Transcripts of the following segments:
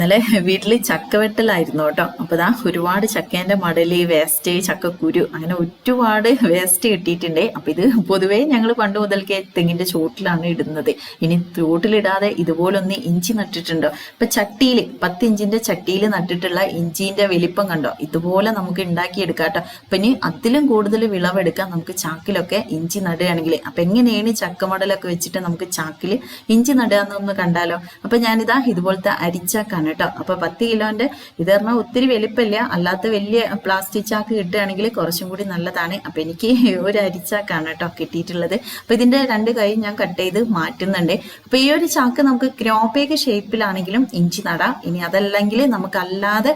ഇന്നലെ വീട്ടിൽ ചക്ക വെട്ടലായിരുന്നു കേട്ടോ. അപ്പൊ ദാ ഒരുപാട് ചക്കേന്റെ മടൽ വേസ്റ്റ് ചക്കക്കുരു അങ്ങനെ ഒരുപാട് വേസ്റ്റ് കിട്ടിയിട്ടുണ്ട്. അപ്പൊ ഇത് പൊതുവേ ഞങ്ങൾ പണ്ട് മുതൽക്കേ തെങ്ങിന്റെ ചോട്ടിലാണ് ഇടുന്നത്. ഇനി ചോട്ടിലിടാതെ ഇതുപോലൊന്ന് ഇഞ്ചി നട്ടിട്ടുണ്ടോ? ഇപ്പൊ ചട്ടിയിൽ പത്ത് ഇഞ്ചിന്റെ ചട്ടിയിൽ നട്ടിട്ടുള്ള ഇഞ്ചിന്റെ വലിപ്പം കണ്ടോ? ഇതുപോലെ നമുക്ക് ഉണ്ടാക്കിയെടുക്കാം കേട്ടോ. അപ്പൊ ഇനി അതിലും കൂടുതൽ വിളവെടുക്കാം. നമുക്ക് ചാക്കിലൊക്കെ ഇഞ്ചി നടുകയാണെങ്കിൽ അപ്പൊ എങ്ങനെയാണ് ചക്ക മടലൊക്കെ വെച്ചിട്ട് നമുക്ക് ചാക്കിൽ ഇഞ്ചി നടുക എന്നൊന്ന് കണ്ടാലോ? അപ്പൊ ഞാനിതാ ഇതുപോലത്തെ അരിച്ചാക്കാണ് കേട്ടോ അപ്പൊ പത്ത് കിലോന്റെ ഇത് പറഞ്ഞാൽ ഒത്തിരി വലിപ്പമില്ല അല്ലാത്ത വലിയ പ്ലാസ്റ്റിക് ചാക്ക് കിട്ടുകയാണെങ്കിൽ കുറച്ചും കൂടി നല്ലതാണ്. അപ്പൊ എനിക്ക് ഒരു അരിച്ചാക്കാണ് കേട്ടോ കിട്ടിയിട്ടുള്ളത്. അപ്പൊ ഇതിന്റെ രണ്ട് കൈ ഞാൻ കട്ട് ചെയ്ത് മാറ്റുന്നുണ്ട്. അപ്പൊ ഈ ഒരു ചാക്ക് നമുക്ക് ക്രോപ്പേക്ക് ഷേപ്പിലാണെങ്കിലും ഇഞ്ചി നടാം. ഇനി അതല്ലെങ്കിൽ നമുക്ക് അല്ലാതെ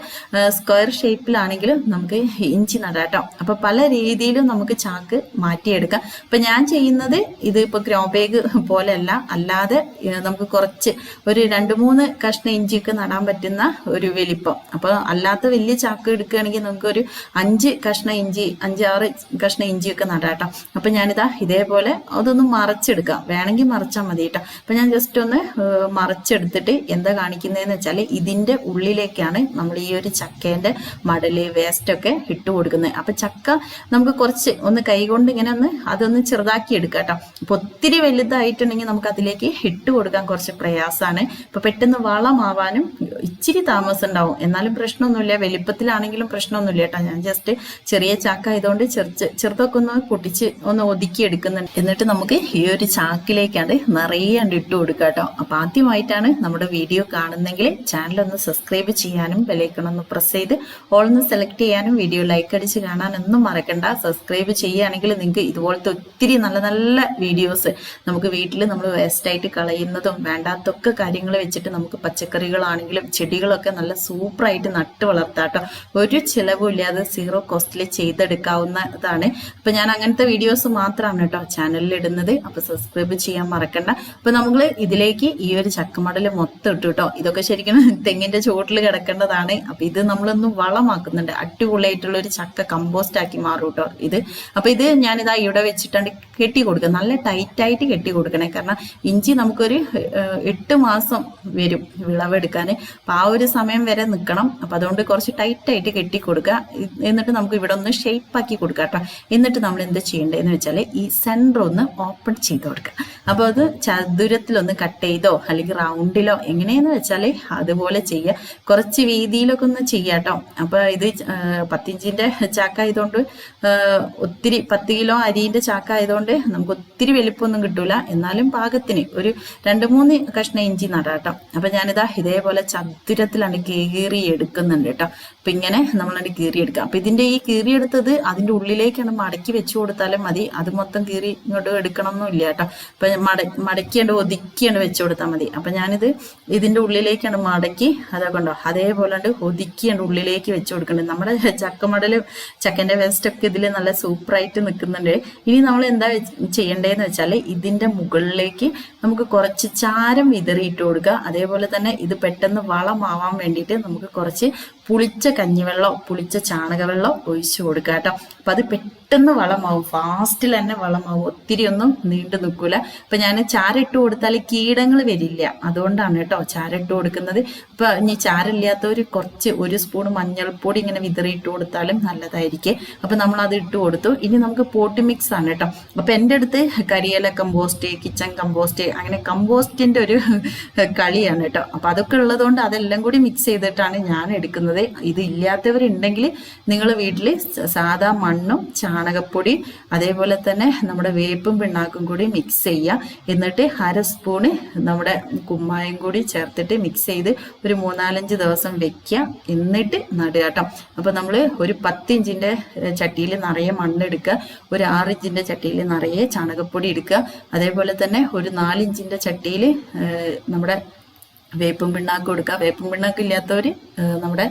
സ്ക്വയർ ഷേപ്പിലാണെങ്കിലും നമുക്ക് ഇഞ്ചി നടാം കേട്ടോ. അപ്പൊ പല രീതിയിലും നമുക്ക് ചാക്ക് മാറ്റിയെടുക്കാം. അപ്പൊ ഞാൻ ചെയ്യുന്നത് ഇത് ഇപ്പൊ ക്രോപ്പേക്ക് പോലെയല്ല. അല്ലാതെ നമുക്ക് കുറച്ച് ഒരു രണ്ട് മൂന്ന് കഷ്ണ ഇഞ്ചിയൊക്കെ നടാൻ പറ്റുന്ന ഒരു വലിപ്പം. അപ്പൊ അല്ലാത്ത വലിയ ചാക്ക് എടുക്കുകയാണെങ്കിൽ നമുക്ക് ഒരു അഞ്ച് കഷ്ണം ഇഞ്ചി അഞ്ചാറ് കഷ്ണം ഇഞ്ചിയൊക്കെ നടാട്ടോ അപ്പൊ ഞാനിതാ ഇതേപോലെ അതൊന്ന് മറച്ചെടുക്കാം. വേണമെങ്കിൽ മറച്ചാൽ മതി കേട്ടോ. അപ്പൊ ഞാൻ ജസ്റ്റ് ഒന്ന് മറച്ചെടുത്തിട്ട് എന്താ കാണിക്കുന്നതെന്ന് വെച്ചാൽ ഇതിന്റെ ഉള്ളിലേക്കാണ് നമ്മൾ ഈ ഒരു ചക്കേന്റെ മടൽ വേസ്റ്റ് ഒക്കെ ഇട്ട് കൊടുക്കുന്നത്. അപ്പൊ ചക്ക നമുക്ക് കുറച്ച് ഒന്ന് കൈകൊണ്ട് ഇങ്ങനെ ഒന്ന് അതൊന്ന് ചെറുതാക്കി എടുക്കാം കേട്ടോ. അപ്പൊ ഒത്തിരി വലുതായിട്ടുണ്ടെങ്കിൽ നമുക്ക് അതിലേക്ക് ഇട്ട് കൊടുക്കാൻ കുറച്ച് പ്രയാസമാണ്. ഇപ്പൊ പെട്ടെന്ന് വളമാവാനും ഇച്ചിരി താമസം ഉണ്ടാവും എന്നാലും പ്രശ്നമൊന്നുമില്ല. വലിപ്പത്തിലാണെങ്കിലും പ്രശ്നമൊന്നുമില്ല കേട്ടോ. ഞാൻ ജസ്റ്റ് ചെറിയ ചാക്ക ആയതുകൊണ്ട് ചെറുച്ച് ചെറുതൊക്കെ ഒന്ന് പൊട്ടിച്ച് ഒന്ന് ഒതുക്കി എടുക്കുന്നുണ്ട്. എന്നിട്ട് നമുക്ക് ഈ ഒരു ചാക്കിലേക്കാണ്ട് നിറയെ കണ്ട് ഇട്ട് കൊടുക്കുക കേട്ടോ. അപ്പൊ ആദ്യമായിട്ടാണ് നമ്മുടെ വീഡിയോ കാണുന്നെങ്കിൽ ചാനൽ ഒന്ന് സബ്സ്ക്രൈബ് ചെയ്യാനും ബെലൈക്കൺ ഒന്ന് പ്രസ് ചെയ്ത് ഓൾ ഒന്ന് സെലക്ട് ചെയ്യാനും വീഡിയോ ലൈക്ക് അടിച്ച് കാണാനൊന്നും മറക്കണ്ട. സബ്സ്ക്രൈബ് ചെയ്യുകയാണെങ്കിൽ നിങ്ങൾക്ക് ഇതുപോലത്തെ ഒത്തിരി നല്ല നല്ല വീഡിയോസ് നമുക്ക് വീട്ടിൽ നമ്മൾ വേസ്റ്റായിട്ട് കളയുന്നതും വേണ്ടാത്തൊക്കെ കാര്യങ്ങൾ വെച്ചിട്ട് നമുക്ക് പച്ചക്കറികളാണെങ്കിലും ചെടികളൊക്കെ നല്ല സൂപ്പറായിട്ട് നട്ട് വളർത്താട്ടോ ഒരു ചിലവും ഇല്ലാതെ സീറോ കോസ്റ്റിൽ ചെയ്തെടുക്കാവുന്നതാണ്. അപ്പൊ ഞാൻ അങ്ങനത്തെ വീഡിയോസ് മാത്രമാണ് കേട്ടോ ചാനലിൽ ഇടുന്നത്. അപ്പൊ സബ്സ്ക്രൈബ് ചെയ്യാൻ മറക്കണ്ട. അപ്പൊ നമ്മൾ ഇതിലേക്ക് ഈ ഒരു ചക്കമടൽ മൊത്തം ഇട്ടു കേട്ടോ. ഇതൊക്കെ ശരിക്കും തെങ്ങിന്റെ ചുവട്ടിൽ കിടക്കേണ്ടതാണ്. അപ്പൊ ഇത് നമ്മളൊന്ന് വളമാക്കുന്നുണ്ട്. അടിപൊളിയായിട്ടുള്ള ഒരു ചക്ക കമ്പോസ്റ്റ് ആക്കി മാറും കേട്ടോ ഇത്. അപ്പൊ ഇത് ഞാനിതാ ഇവിടെ വെച്ചിട്ടാണ് കെട്ടി കൊടുക്കുക നല്ല ടൈറ്റ് ആയിട്ട് കെട്ടി കൊടുക്കണേ. കാരണം ഇഞ്ചി നമുക്കൊരു എട്ട് മാസം വരും വിളവെടുക്കാൻ അപ്പൊ ആ ഒരു സമയം വരെ നിൽക്കണം അപ്പൊ അതുകൊണ്ട് കുറച്ച് ടൈറ്റ് ആയിട്ട് കെട്ടി കൊടുക്കുക. എന്നിട്ട് നമുക്ക് ഇവിടെ ഒന്ന് ഷേപ്പ് ആക്കി കൊടുക്കുക കേട്ടോ. എന്നിട്ട് നമ്മൾ എന്ത് ചെയ്യേണ്ടതെന്ന് വെച്ചാൽ ഈ സെന്റർ ഒന്ന് ഓപ്പൺ ചെയ്ത് കൊടുക്കുക. അപ്പൊ അത് ചതുരത്തിലൊന്ന് കട്ട് ചെയ്തോ അല്ലെങ്കിൽ റൗണ്ടിലോ എങ്ങനെയെന്ന് വെച്ചാൽ അതുപോലെ ചെയ്യുക. കുറച്ച് വീതിയിലൊക്കെ ഒന്ന് ചെയ്യാട്ടോ അപ്പൊ ഇത് പത്തിഞ്ചിന്റെ ചാക്ക ആയതുകൊണ്ട് ഒത്തിരി പത്ത് കിലോ അരിന്റെ ചാക്കായതുകൊണ്ട് നമുക്ക് ഒത്തിരി വലിപ്പമൊന്നും കിട്ടൂല. എന്നാലും പാകത്തിന് ഒരു രണ്ട് മൂന്ന് കഷ്ണ ഇഞ്ചി നടാട്ടോ അപ്പൊ ഞാനിതാ ഇതേപോലെ ചതുരത്തിലാണ് കീറി എടുക്കുന്നുണ്ട് കേട്ടോ. അപ്പൊ ഇങ്ങനെ നമ്മളാണ് കീറി എടുക്കാം അപ്പൊ ഇതിന്റെ ഈ കീറി എടുത്തത് അതിന്റെ ഉള്ളിലേക്കാണ് മടക്കി വെച്ചു കൊടുത്താലും മതി. അത് മൊത്തം കീറി ഇങ്ങോട്ട് എടുക്കണം എന്നില്ല കേട്ടോ. അപ്പൊ മട മടക്കിയാണ്ട് ഒതുക്കിയാണ്ട് വെച്ചു കൊടുത്താൽ മതി. അപ്പൊ ഞാനിത് ഇതിന്റെ ഉള്ളിലേക്കാണ് മടക്കി അതാ കണ്ടോ അതേപോലെ ഒതുക്കിയാണ്ട് ഉള്ളിലേക്ക് വെച്ചു കൊടുക്കുന്നുണ്ട് നമ്മുടെ ചക്കമടൽ ചക്കന്റെ വേസ്റ്റ് ഒക്കെ ഇതിൽ നല്ല സൂപ്പർ ആയിട്ട് നിൽക്കുന്നുണ്ട് ഇനി നമ്മൾ എന്താ ചെയ്യേണ്ടതെന്ന് വെച്ചാൽ ഇതിന്റെ മുകളിലേക്ക് നമുക്ക് കുറച്ച് ചാരം വിതറിയിട്ട് കൊടുക്കുക. അതേപോലെ തന്നെ ഇത് പെട്ടെന്ന് വളമാവാൻ വേണ്ടിയിട്ട് നമുക്ക് കുറച്ച് പുളിച്ച കഞ്ഞിവെള്ളം പുളിച്ച ചാണകവെള്ളം ഒഴിച്ചു കൊടുക്കുക കേട്ടോ. അപ്പൊ അത് പെട്ടെന്ന് വളമാവും. ഫാസ്റ്റിൽ തന്നെ വളമാവും. ഒത്തിരി ഒന്നും നീണ്ടു നിൽക്കില്ല അപ്പൊ ഞാൻ ചാരിട്ട് കൊടുത്താൽ കീടങ്ങൾ വരില്ല. അതുകൊണ്ടാണ് കേട്ടോ ചാരിട്ട് കൊടുക്കുന്നത്. അപ്പൊ ഇനി ചാരില്ലാത്തവർ കുറച്ച് ഒരു സ്പൂൺ മഞ്ഞൾപ്പൊടി ഇങ്ങനെ വിതറിയിട്ട് കൊടുത്താലും നല്ലതായിരിക്കും. അപ്പൊ നമ്മൾ അത് ഇട്ട് കൊടുത്തു. ഇനി നമുക്ക് പോട്ട് മിക്സ് ആണ് കേട്ടോ. അപ്പൊ എന്റെ അടുത്ത് കരിയില കമ്പോസ്റ്റ് കിച്ചൺ കമ്പോസ്റ്റ് അങ്ങനെ കമ്പോസ്റ്റിന്റെ ഒരു കളിയാണ് കേട്ടോ. അപ്പൊ അതൊക്കെ ഉള്ളതുകൊണ്ട് അതെല്ലാം കൂടി മിക്സ് ചെയ്തിട്ടാണ് ഞാൻ എടുക്കുന്നത്. ഇത് ഇല്ലാത്തവരുണ്ടെങ്കിൽ നിങ്ങൾ വീട്ടിൽ സാധാ മണ്ണും ചാണകപ്പൊടി അതേപോലെ തന്നെ നമ്മുടെ വേപ്പും പിണ്ണാക്കും കൂടി മിക്സ് ചെയ്യുക. എന്നിട്ട് അര സ്പൂണ് നമ്മുടെ കുമ്മായം കൂടി ചേർത്തിട്ട് മിക്സ് ചെയ്ത് ഒരു മൂന്നാലഞ്ച് ദിവസം വെക്കുക. എന്നിട്ട് നടുക കേട്ടോ. അപ്പൊ നമ്മൾ ഒരു പത്തിഞ്ചിന്റെ ചട്ടിയിൽ നിറയെ മണ്ണ് എടുക്കുക. ഒരു ആറിഞ്ചിന്റെ ചട്ടിയിൽ നിറയെ ചാണകപ്പൊടി എടുക്കുക. അതേപോലെ തന്നെ ഒരു നാലിഞ്ചിന്റെ ചട്ടിയിൽ നമ്മുടെ വേപ്പും പിണ്ണാക്ക് കൊടുക്കുക. വേപ്പും പിണ്ണാക്ക് ഇല്ലാത്തവർ നമ്മുടെ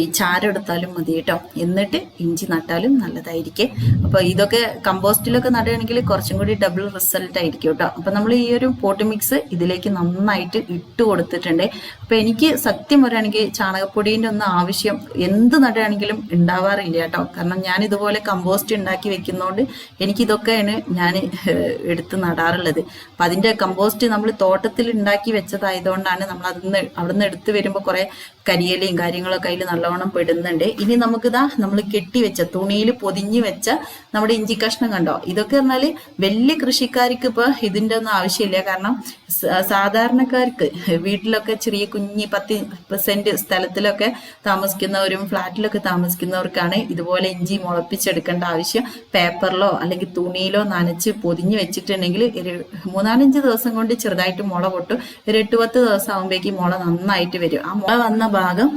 ഈ ചാരം എടുത്താലും മതി കേട്ടോ. എന്നിട്ട് ഇഞ്ചി നട്ടാലും നല്ലതായിരിക്കും. അപ്പോൾ ഇതൊക്കെ കമ്പോസ്റ്റിലൊക്കെ നടുകയാണെങ്കിൽ കുറച്ചും കൂടി ഡബിൾ റിസൾട്ട് ആയിരിക്കും കേട്ടോ. അപ്പം നമ്മൾ ഈ ഒരു പോട്ട് മിക്സ് ഇതിലേക്ക് നന്നായിട്ട് ഇട്ട് കൊടുത്തിട്ടുണ്ട്. അപ്പോൾ എനിക്ക് സത്യം പറയുകയാണെങ്കിൽ ചാണകപ്പൊടീന്റെ ഒന്നും ആവശ്യം എന്ത് നടുകയാണെങ്കിലും ഉണ്ടാവാറില്ല കേട്ടോ. കാരണം ഞാൻ ഇതുപോലെ കമ്പോസ്റ്റ് ഉണ്ടാക്കി വെക്കുന്നതുകൊണ്ട് എനിക്കിതൊക്കെയാണ് ഞാൻ എടുത്ത് നടാറുള്ളത്. അപ്പം അതിന്റെ കമ്പോസ്റ്റ് നമ്മൾ തോട്ടത്തിൽ ഉണ്ടാക്കി വെച്ചതായതുകൊണ്ടാണ് നമ്മൾ അതിന്ന് അവിടുന്ന് എടുത്തു വരുമ്പോൾ കുറെ കരിയലയും കാര്യങ്ങളൊക്കെ അതിൽ നല്ലോണം പെടുന്നുണ്ട്. ഇനി നമുക്കിതാ നമ്മൾ കെട്ടി വെച്ച തുണിയിൽ പൊതിഞ്ഞു വെച്ച നമ്മുടെ ഇഞ്ചി കഷ്ണം കണ്ടോ? ഇതൊക്കെ പറഞ്ഞാൽ വലിയ കൃഷിക്കാർക്ക് ഇപ്പൊ ഇതിന്റെ ഒന്നും ആവശ്യമില്ല. കാരണം സാധാരണക്കാർക്ക് വീട്ടിലൊക്കെ ചെറിയ കുഞ്ഞി പത്ത് സെന്റ് സ്ഥലത്തിലൊക്കെ താമസിക്കുന്നവരും ഫ്ലാറ്റിലൊക്കെ താമസിക്കുന്നവർക്കാണ് ഇതുപോലെ ഇഞ്ചി മുളപ്പിച്ചെടുക്കേണ്ട ആവശ്യം. പേപ്പറിലോ അല്ലെങ്കിൽ തുണിയിലോ നനച്ച് പൊതിഞ്ഞ് വെച്ചിട്ടുണ്ടെങ്കിൽ മൂന്നാലഞ്ച് ദിവസം കൊണ്ട് ചെറുതായിട്ട് മുള പൊട്ടും. ഒരു എട്ട് പത്ത് ദിവസം ആകുമ്പോഴേക്കും മുള നന്നായിട്ട് വരും. ആ മുള വന്ന ഭാഗം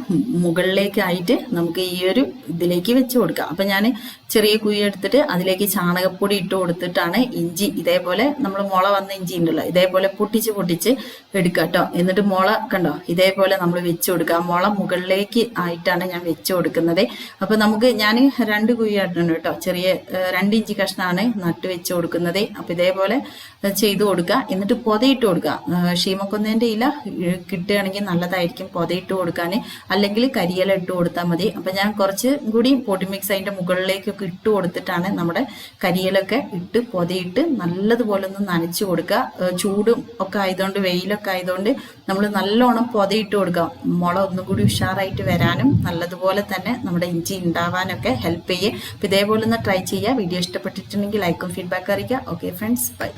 മുകളിലേക്കായിട്ട് നമുക്ക് ഈ ഒരു ഇതിലേക്ക് വെച്ച് കൊടുക്കാം. അപ്പം ഞാൻ ചെറിയ കുഴി എടുത്തിട്ട് അതിലേക്ക് ചാണകപ്പൊടി ഇട്ട് കൊടുത്തിട്ടാണ് ഇഞ്ചി ഇതേപോലെ നമ്മൾ മുള വന്ന ഇഞ്ചി ഉണ്ടല്ലോ ഇതേപോലെ പൊട്ടിച്ച് പൊട്ടിച്ച് എടുക്കുക കേട്ടോ എന്നിട്ട് മുള കണ്ടോ ഇതേപോലെ നമ്മൾ വെച്ച് കൊടുക്കുക. മുള മുകളിലേക്ക് ആയിട്ടാണ് ഞാൻ വെച്ച് കൊടുക്കുന്നത്. അപ്പം നമുക്ക് ഞാൻ രണ്ട് കുഴി കുഴിയായിട്ടാണ് കേട്ടോ ചെറിയ രണ്ട് ഇഞ്ചി കഷ്ണമാണ് നട്ട് വെച്ച് കൊടുക്കുന്നത്. അപ്പം ഇതേപോലെ ചെയ്ത് കൊടുക്കുക. എന്നിട്ട് പൊതയിട്ട് കൊടുക്കുക. ക്ഷീമക്കൊന്നേന്റെ ഇല കിട്ടുകയാണെങ്കിൽ നല്ലതായിരിക്കും. പൊതയിട്ട് കൊടുക്കാൻ അല്ലെങ്കിൽ കരിയില ഇട്ട് കൊടുത്താൽ മതി. അപ്പൊ ഞാൻ കുറച്ച് കൂടി പൊടി മിക്സ് അതിന്റെ മുകളിലേക്കൊക്കെ ഇട്ട് കൊടുത്തിട്ടാണ് നമ്മുടെ കരിയിലൊക്കെ ഇട്ട് പൊതിയിട്ട് നല്ലതുപോലെ ഒന്ന് നനച്ചു കൊടുക്കുക. ചൂടും ഒക്കെ ആയതുകൊണ്ട് വെയിലൊക്കെ ആയതുകൊണ്ട് നമ്മൾ നല്ലോണം പൊതിയിട്ട് കൊടുക്കുക. മുള ഒന്നും കൂടി ഉഷാറായിട്ട് വരാനും നല്ലതുപോലെ തന്നെ നമ്മുടെ ഇഞ്ചി ഉണ്ടാവാനൊക്കെ ഹെൽപ്പ് ചെയ്യുക അപ്പൊ ഇതേപോലെ ഒന്ന് ട്രൈ ചെയ്യുക. വീഡിയോ ഇഷ്ടപ്പെട്ടിട്ടുണ്ടെങ്കിൽ ലൈക്കും ഫീഡ്ബാക്ക് അറിയിക്കുക. Okay friends bye